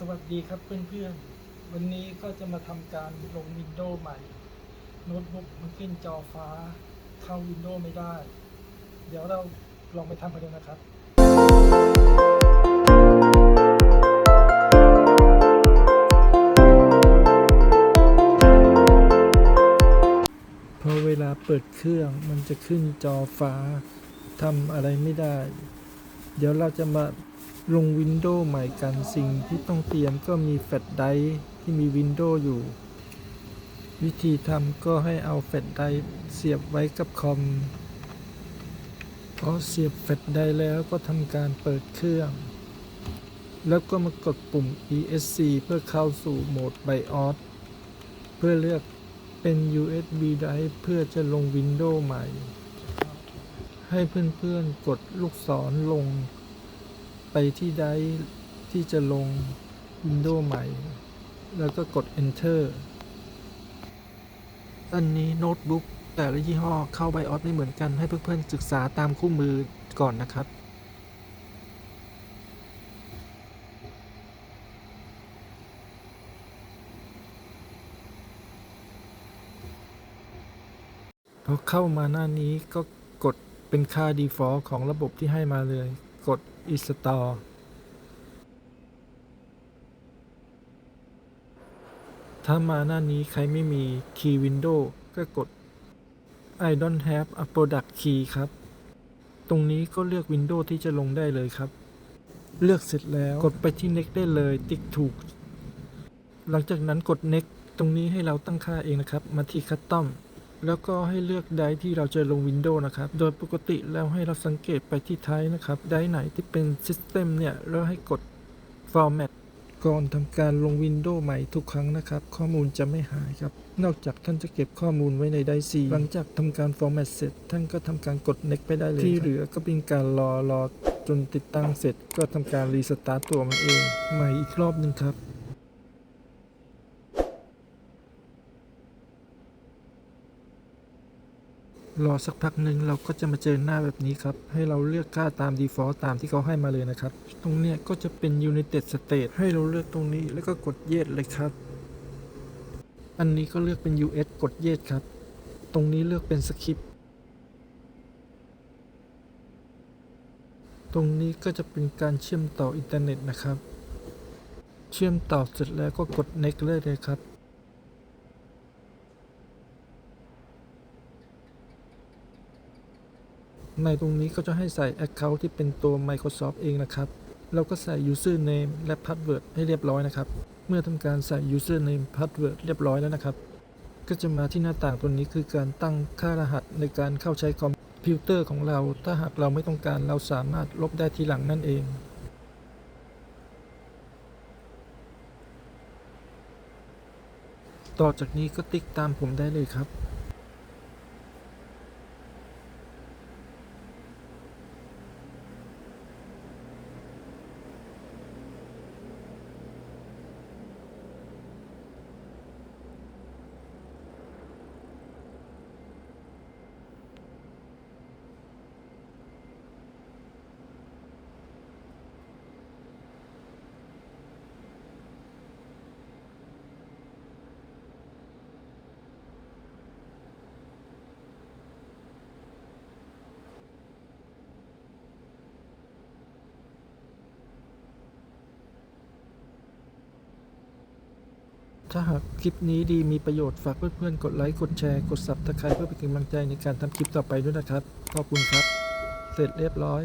สวัสดีครับเพื่อนๆ วันนี้ก็จะมาทำการลงวินโดว์ใหม่ โน้ตบุ๊กมันขึ้นจอฟ้า เข้าวินโดว์ไม่ได้ เดี๋ยวเราลองไปทำกันดูนะครับพอเวลาเปิดเครื่องมันจะขึ้นจอฟ้าทำอะไรไม่ได้ เดี๋ยวเราจะมา ลงวินโดว์ใหม่กันสิ่งที่ต้องเตรียมก็มีแฟลชไดร์ที่มีวินโดว์อยู่ วิธีทำก็ให้เอาแฟลชไดร์เสียบไว้กับคอมพอเสียบแฟลชไดร์แล้วก็ทำการเปิดเครื่อง แล้วก็มากดปุ่ม ESC เพื่อเข้าสู่โหมด BIOS เพื่อเลือกเป็น USB drive เพื่อจะลงวินโดว์ใหม่ ให้เพื่อนๆกดลูกศรลง ไปที่ไดที่จะลงวินโดว์ใหม่ แล้วก็กด enter อันนี้โน้ตบุ๊กแต่ละยี่ห้อเข้า BIOS ไม่เหมือนกันให้เพื่อนๆศึกษาตามคู่มือก่อนนะครับพอเข้ามาหน้านี้ก็กดเป็นค่า default ของระบบที่ให้มาเลย กด install ถ้ามาหน้านี้ใครไม่มี key window ก็กด I don't have a product key ครับ ตรงนี้ก็เลือก Windows ที่จะลงได้เลยครับ เลือกเสร็จแล้วกดไปที่ next ได้เลย ติ๊กถูก หลังจากนั้นกด next ตรงนี้ให้เราตั้งค่าเองนะครับ มาที่ custom แล้วก็ให้เลือกไดร์ที่เราจะลง Windows นะครับ โดยปกติแล้วให้เราสังเกตไปที่ท้ายนะครับ ไดร์ไหนที่เป็น System เนี่ยแล้วให้กด Format ก่อนทำการลง Windows ใหม่ทุกครั้งนะครับ ข้อมูลจะไม่หายครับ นอกจากท่านจะเก็บข้อมูลไว้ในไดร์ C หลังจากทำการ Format เสร็จ ท่านก็ทำการกด Next ไปได้เลยที่เหลือก็เป็นการรอรอจนติดตั้งเสร็จ ก็ทำการรีสตาร์ตตัวมันเอง ใหม่อีกรอบหนึ่งครับ รอสักพักหนึ่งเราก็จะมาเจอหน้าแบบนี้ครับ ให้เราเลือกค่าตาม default ตามที่เขาให้มาเลยนะครับ ตรงเนี้ยก็จะเป็น United State ให้เราเลือกตรงนี้แล้วก็กด Yes เลยครับ อันนี้ก็เลือกเป็น US กด Yes ครับ ตรงนี้เลือกเป็น Skip ตรงนี้ก็จะเป็นการเชื่อมต่ออินเทอร์เน็ตนะครับ เชื่อมต่อเสร็จแล้วก็กด Next เลยเลยครับ ในตรงนี้ก็จะให้ใส่ Account ที่เป็นตัว Microsoft เองนะครับแล้วก็ใส่ Username และ Password ให้เรียบร้อยนะครับ เมื่อทำการใส่ Username Password เรียบร้อยแล้วนะครับ ก็จะมาที่หน้าต่างตัวนี้คือการตั้งค่ารหัสในการเข้าใช้คอมพิวเตอร์ของเรา ถ้าหากเราไม่ต้องการเราสามารถลบได้ทีหลังนั่นเองต่อจากนี้ก็ติ๊กตามผมได้เลยครับ ถ้าหากคลิปนี้ดีมีประโยชน์ฝากเพื่อนๆ กดไลค์กดแชร์กด Subscribe เพื่อเป็นกำลังใจในการทำคลิปต่อไปด้วยนะครับ ขอบคุณครับ เสร็จเรียบร้อย